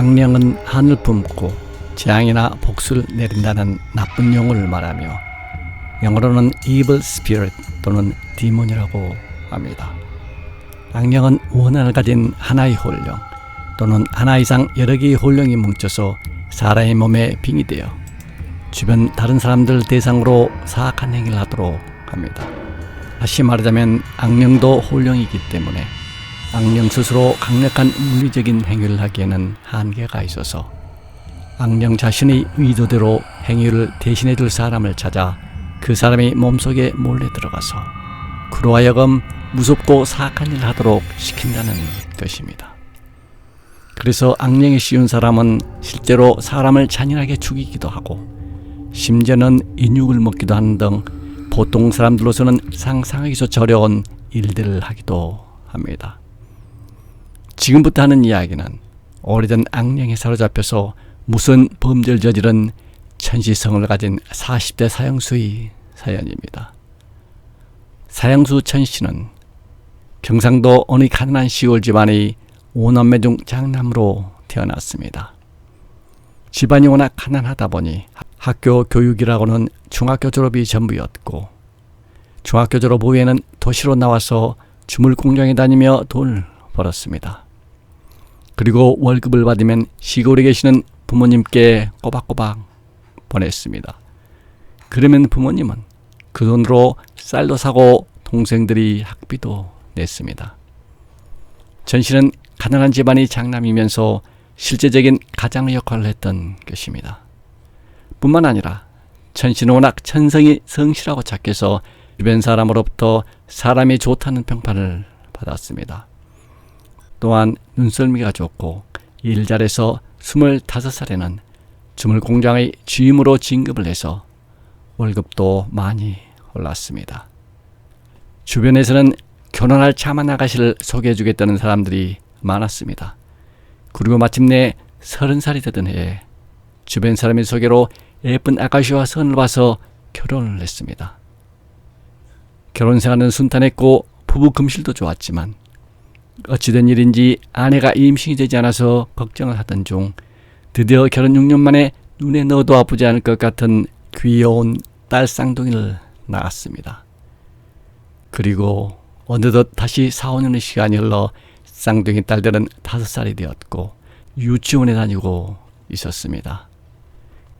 악령은 한을 품고 재앙이나 복수를 내린다는 나쁜 용어를 말하며 영어로는 evil spirit 또는 디몬이라고 합니다. 악령은 원한을 가진 하나의 홀령 또는 하나 이상 여러 개의 홀령이 뭉쳐서 사람의 몸에 빙이 되어 주변 다른 사람들 대상으로 사악한 행위를 하도록 합니다. 다시 말하자면 악령도 홀령이기 때문에 악령 스스로 강력한 물리적인 행위를 하기에는 한계가 있어서 악령 자신의 의도대로 행위를 대신해 줄 사람을 찾아 그 사람의 몸속에 몰래 들어가서 그로 하여금 무섭고 사악한 일을 하도록 시킨다는 것입니다. 그래서 악령이 씌운 사람은 실제로 사람을 잔인하게 죽이기도 하고 심지어는 인육을 먹기도 하는 등 보통 사람들로서는 상상하기조차 어려운 일들을 하기도 합니다. 지금부터 하는 이야기는 오래전 악령에 사로잡혀서 무슨 범죄를 저지른 천시성을 가진 40대 사형수의 사연입니다. 사형수 천씨는 경상도 어느 가난한 시골 집안의 오남매 중 장남으로 태어났습니다. 집안이 워낙 가난하다 보니 학교 교육이라고는 중학교 졸업이 전부였고 중학교 졸업 후에는 도시로 나와서 주물 공장에 다니며 돈을 벌었습니다. 그리고 월급을 받으면 시골에 계시는 부모님께 꼬박꼬박 보냈습니다. 그러면 부모님은 그 돈으로 쌀도 사고 동생들이 학비도 냈습니다. 전 씨는 가난한 집안의 장남이면서 실제적인 가장의 역할을 했던 것입니다. 뿐만 아니라 천 씨는 워낙 천성이 성실하고 착해서 주변 사람으로부터 사람이 좋다는 평판을 받았습니다. 또한 눈썰미가 좋고 일 잘해서 25살에는 주물 공장의 주임으로 진급을 해서 월급도 많이 올랐습니다. 주변에서는 결혼할 차만 아가씨를 소개해 주겠다는 사람들이 많았습니다. 그리고 마침내 서른 살이 되던 해에 주변 사람의 소개로 예쁜 아가씨와 선을 봐서 결혼을 했습니다. 결혼 생활은 순탄했고 부부 금실도 좋았지만 어찌된 일인지 아내가 임신이 되지 않아서 걱정을 하던 중 드디어 결혼 6년 만에 눈에 넣어도 아프지 않을 것 같은 귀여운 딸 쌍둥이를 낳았습니다. 그리고 어느덧 다시 4, 5년의 시간이 흘러 쌍둥이 딸들은 5살이 되었고 유치원에 다니고 있었습니다.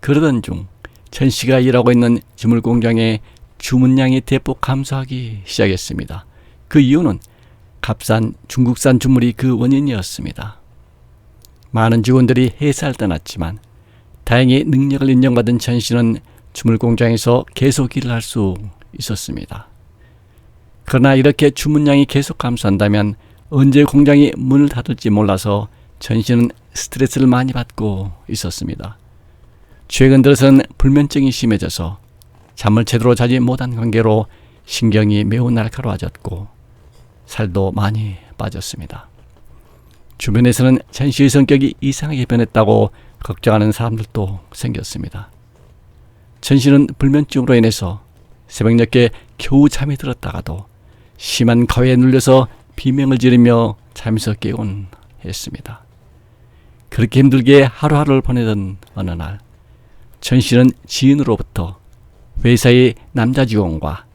그러던 중 천 씨가 일하고 있는 주물 공장에 주문량이 대폭 감소하기 시작했습니다. 그 이유는 값싼 중국산 주물이 그 원인이었습니다. 많은 직원들이 회사를 떠났지만 다행히 능력을 인정받은 천 씨는 주물 공장에서 계속 일을 할 수 있었습니다. 그러나 이렇게 주문량이 계속 감소한다면 언제 공장이 문을 닫을지 몰라서 천 씨는 스트레스를 많이 받고 있었습니다. 최근 들어서는 불면증이 심해져서 잠을 제대로 자지 못한 관계로 신경이 매우 날카로워졌고 살도 많이 빠졌습니다. 주변에서는 천 씨의 성격이 이상하게 변했다고 걱정하는 사람들도 생겼습니다. 천 씨는 불면증으로 인해서 새벽 늦게 겨우 잠이 들었다가도 심한 가위에 눌려서 비명을 지르며 잠에서 깨곤 했습니다. 그렇게 힘들게 하루하루를 보내던 어느 날, 천 씨는 지인으로부터 회사의 남자 직원과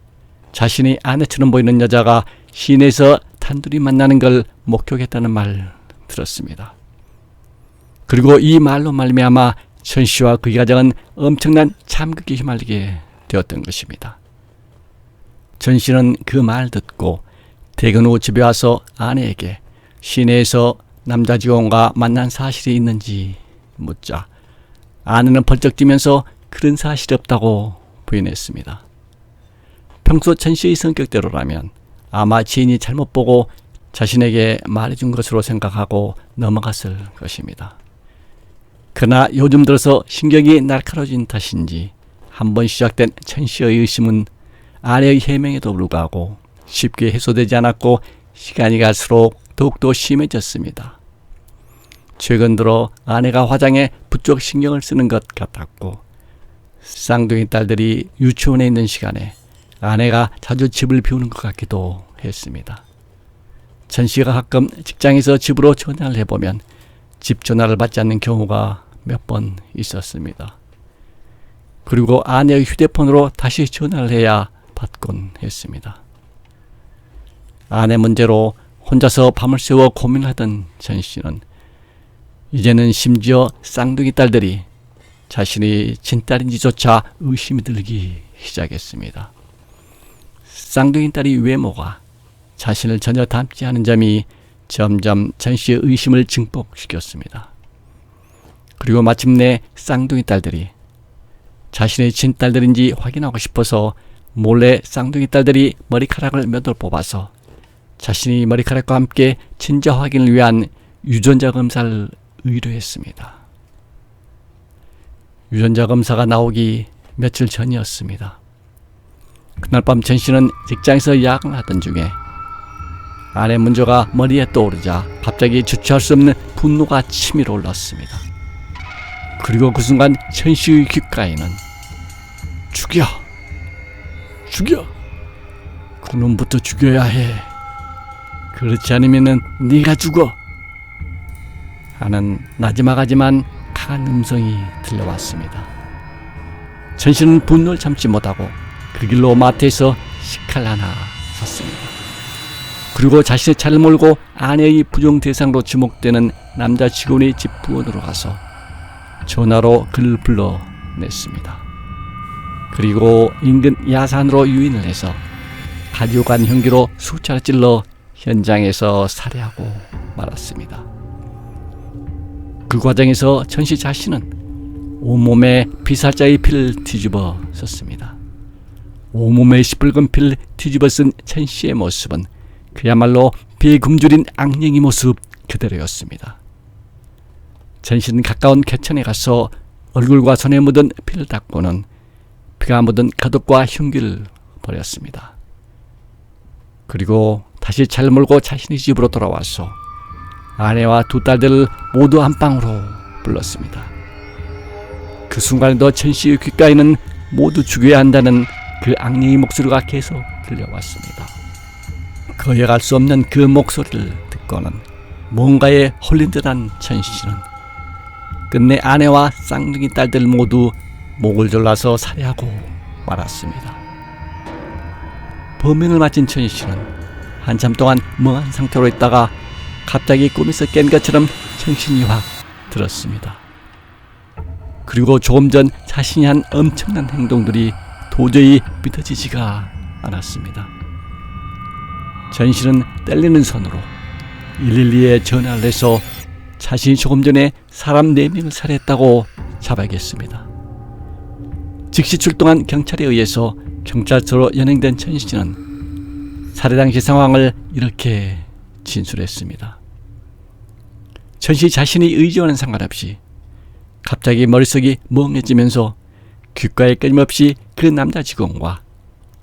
자신의 아내처럼 보이는 여자가 시내에서 단둘이 만나는 걸 목격했다는 말 들었습니다. 그리고 이 말로 말미암아 천 씨와 그의 가정은 엄청난 참극에 휘말리게 되었던 것입니다. 전 씨는 그 말 듣고 퇴근 후 집에 와서 아내에게 시내에서 남자 직원과 만난 사실이 있는지 묻자 아내는 벌쩍 뛰면서 그런 사실이 없다고 부인했습니다. 평소 천 씨의 성격대로라면 아마 지인이 잘못 보고 자신에게 말해준 것으로 생각하고 넘어갔을 것입니다. 그러나 요즘 들어서 신경이 날카로워진 탓인지 한 번 시작된 천 씨의 의심은 아내의 해명에도 불구하고 쉽게 해소되지 않았고 시간이 갈수록 더욱더 심해졌습니다. 최근 들어 아내가 화장에 부쩍 신경을 쓰는 것 같았고 쌍둥이 딸들이 유치원에 있는 시간에 아내가 자주 집을 비우는 것 같기도 했습니다. 전 씨가 가끔 직장에서 집으로 전화를 해보면 집 전화를 받지 않는 경우가 몇 번 있었습니다. 그리고 아내의 휴대폰으로 다시 전화를 해야 받곤 했습니다. 아내 문제로 혼자서 밤을 새워 고민하던 전 씨는 이제는 심지어 쌍둥이 딸들이 자신이 친딸인지조차 의심이 들기 시작했습니다. 쌍둥이 딸이 외모가 자신을 전혀 닮지 않은 점이 점점 전 씨의 의심을 증폭시켰습니다. 그리고 마침내 쌍둥이 딸들이 자신의 친딸들인지 확인하고 싶어서 몰래 쌍둥이 딸들이 머리카락을 몇 올 뽑아서 자신이 머리카락과 함께 친자 확인을 위한 유전자 검사를 의뢰했습니다. 유전자 검사가 나오기 며칠 전이었습니다. 그날 밤 전 씨는 직장에서 야근을 하던 중에 아내 문조가 머리에 떠오르자 갑자기 주체할 수 없는 분노가 치밀어 올랐습니다. 그리고 그 순간 천 씨의 귓가에는 죽여! 죽여! 그놈부터 죽여야 해. 그렇지 않으면은 네가 죽어. 하는 나지막하지만 강한 음성이 들려왔습니다. 전신은 분노를 참지 못하고 그 길로 마트에서 식칼 하나 샀습니다. 그리고 자신의 차를 몰고 아내의 부정 대상으로 지목되는 남자 직원의 집 부원으로 가서 전화로 그를 불러냈습니다. 그리고 인근 야산으로 유인을 해서 가디오간 흉기로 수차례 찔러 현장에서 살해하고 말았습니다. 그 과정에서 전씨 자신은 온몸에 피살자의 피를 뒤집어 썼습니다. 온몸에 시뻘건 피를 뒤집어 쓴 천씨의 모습은 그야말로 피에 굶주린 악령의 모습 그대로였습니다. 전씨는 가까운 개천에 가서 얼굴과 손에 묻은 피를 닦고는 피가 묻은 가덕과 흉기를 버렸습니다. 그리고 다시 차를 몰고 자신의 집으로 돌아와서 아내와 두 딸들을 모두 안방으로 불렀습니다. 그 순간에도 천 씨의 귓가에는 모두 죽여야 한다는 그 악령의 목소리가 계속 들려왔습니다. 거역할 수 없는 그 목소리를 듣고는 뭔가에 홀린 듯한 천 씨는 끝내 아내와 쌍둥이 딸들 모두 목을 졸라서 살해하고 말았습니다. 범행을 마친 천 씨는 한참 동안 멍한 상태로 있다가 갑자기 꿈에서 깬 것처럼 정신이 확 들었습니다. 그리고 조금 전 자신이 한 엄청난 행동들이 도저히 믿어지지가 않았습니다. 전신은 떨리는 손으로 112에 전화를 해서 자신이 조금 전에 사람 4명을 살해했다고 자백했습니다. 즉시 출동한 경찰에 의해서 경찰서로 연행된 천 씨는 살해 당시 상황을 이렇게 진술했습니다. 천 씨 자신이 의지와는 상관없이 갑자기 머릿속이 멍해지면서 귓가에 끊임없이 그 남자 직원과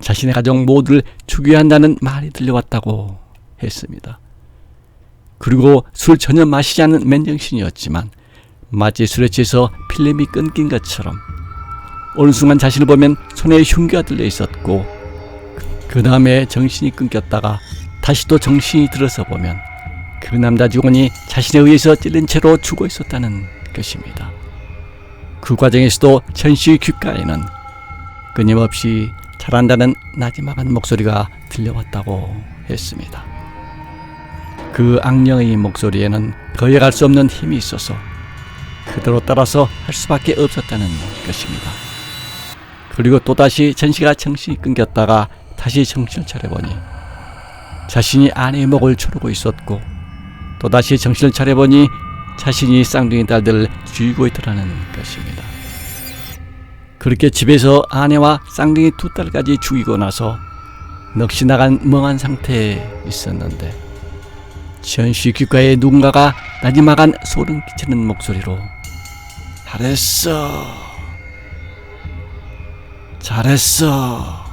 자신의 가족 모두를 죽여야 한다는 말이 들려왔다고 했습니다. 그리고 술 전혀 마시지 않는 맨정신이었지만 마치 술에 취해서 필름이 끊긴 것처럼 어느 순간 자신을 보면 손에 흉기가 들려 있었고 그 다음에 정신이 끊겼다가 다시 또 정신이 들어서 보면 그 남자 직원이 자신에 의해서 찔린 채로 죽어 있었다는 것입니다. 그 과정에서도 천씨의 귓가에는 끊임없이 잘한다는 나지막한 목소리가 들려왔다고 했습니다. 그 악령의 목소리에는 거역할 수 없는 힘이 있어서 그대로 따라서 할 수밖에 없었다는 것입니다. 그리고 또다시 전씨가 정신이 끊겼다가 다시 정신을 차려보니 자신이 아내의 목을 조르고 있었고 또다시 정신을 차려보니 자신이 쌍둥이 딸들을 죽이고 있더라는 것입니다. 그렇게 집에서 아내와 쌍둥이 두 딸까지 죽이고 나서 넋이 나간 멍한 상태에 있었는데 전시 귓가에 누군가가 나지막한 소름 끼치는 목소리로 잘했어 잘했어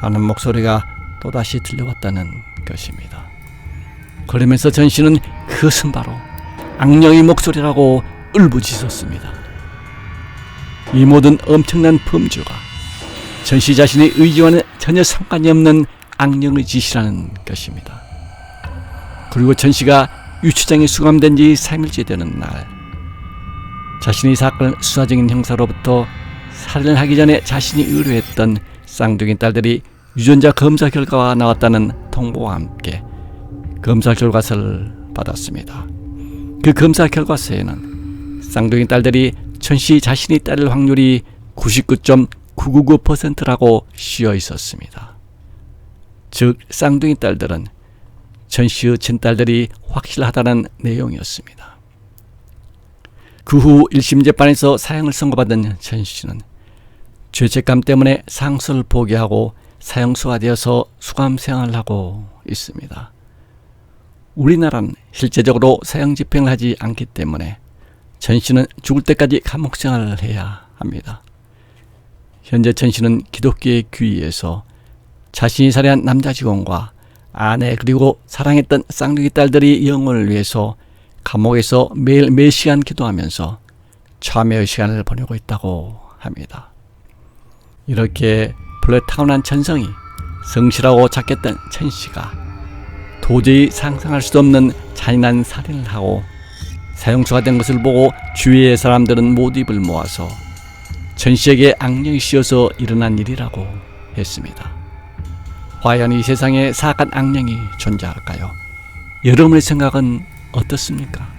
하는 목소리가 또다시 들려왔다는 것입니다. 그러면서 전씨는 그것은 바로 악령의 목소리라고 울부짖었습니다. 이 모든 엄청난 범죄가 전씨 자신의 의지와는 전혀 상관이 없는 악령의 짓이라는 것입니다. 그리고 전씨가 유치장에 수감된 지 3일째 되는 날 자신이 사건을 수사 중인 형사로부터 살인을 하기 전에 자신이 의뢰했던 쌍둥이 딸들이 유전자 검사 결과가 나왔다는 통보와 함께 검사 결과서를 받았습니다. 그 검사 결과서에는 쌍둥이 딸들이 천씨 자신이 딸일 확률이 99.999%라고 씌어 있었습니다. 즉 쌍둥이 딸들은 천 씨의 친딸들이 확실하다는 내용이었습니다. 그 후 1심 재판에서 사형을 선고받은 천 씨는 죄책감 때문에 상소를 포기하고 사형수가 되어서 수감 생활을 하고 있습니다. 우리나라는 실제적으로 사형 집행을 하지 않기 때문에 천 씨는 죽을 때까지 감옥 생활을 해야 합니다. 현재 천 씨는 기독교의 귀의에서 자신이 살해한 남자 직원과 아내 그리고 사랑했던 쌍둥이 딸들이 영혼을 위해서 감옥에서 매일 몇 시간 기도하면서 참회의 시간을 보내고 있다고 합니다. 이렇게 플랫타운한 천성이 성실하고 착했던 천 씨가 도저히 상상할 수도 없는 잔인한 살인을 하고 사형수가 된 것을 보고 주위의 사람들은 모두 입을 모아서 천 씨에게 악령이 씌어서 일어난 일이라고 했습니다. 과연 이 세상에 사악한 악령이 존재할까요? 여러분의 생각은 어떻습니까?